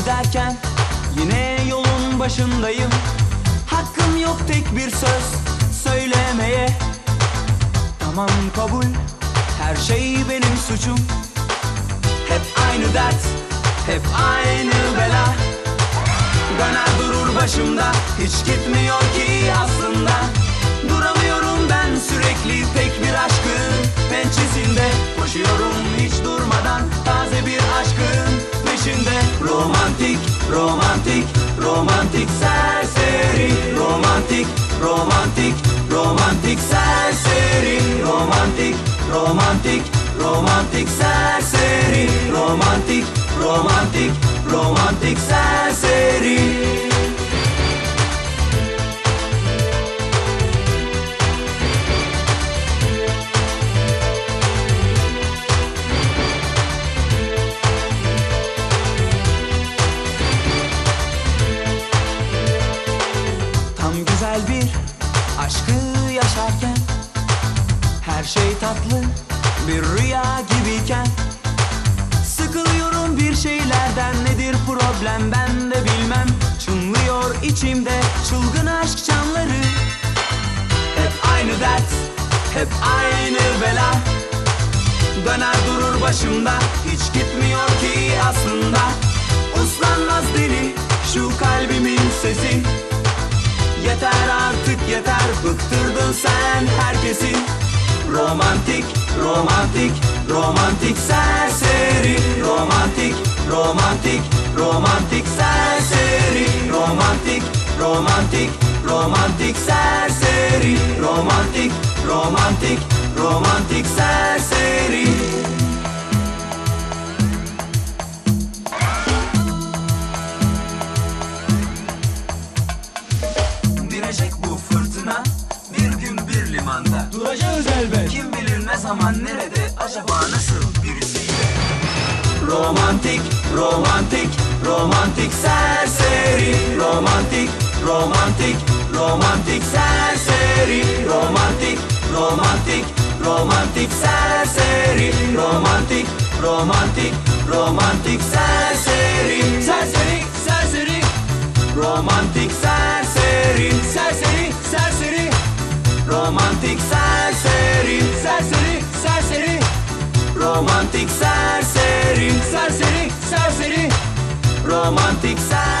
giderken Yine yolun başındayım. Hakkım yok tek bir söz söylemeye. Tamam kabul. Her şey benim suçum. Hep aynı dert hep aynı bela. Döner durur başımda. Hiç gitmiyor ki aslında. Duramıyorum ben sürekli tek bir aşkın pençesinde. Koşuyorum hiç durmadan taze bir aşkın peşinde. Romantik, romantik, romantik serseri. Romantik, romantik, romantik serseri. Romantik, romantik, romantik serseri. Romantik, romantik, romantik serseri aşkı yaşarken Her şey tatlı bir rüya gibiyken Sıkılıyorum bir şeylerden. Nedir problem? Ben de bilmem. Çınlıyor içimde çılgın aşk çanları Hep aynı dert, hep aynı bela. Döner durur başımda hiç gitmiyor ki aslında. Uslanmaz deli şu kalbimin bıktırdın sen herkesi. Romantik, romantik, romantik serseri. Romantik, romantik, romantik serseri. Romantik, romantik, romantik serseri. Romantik, romantik, romantik serseri. Direcek bu fırtına bir gün bir limanda. Duracağız elbet. Kim bilir ne zaman nerede acaba nasıl birisiyle Romantik, romantik, romantik serseri. Romantik, romantik, romantik serseri. Romantik, romantik, romantik serseri. Romantik, romantik, romantik serseri Romantik serseri Serseri, serseri. Romantik serseri Serseri, serseri. Romantik serseri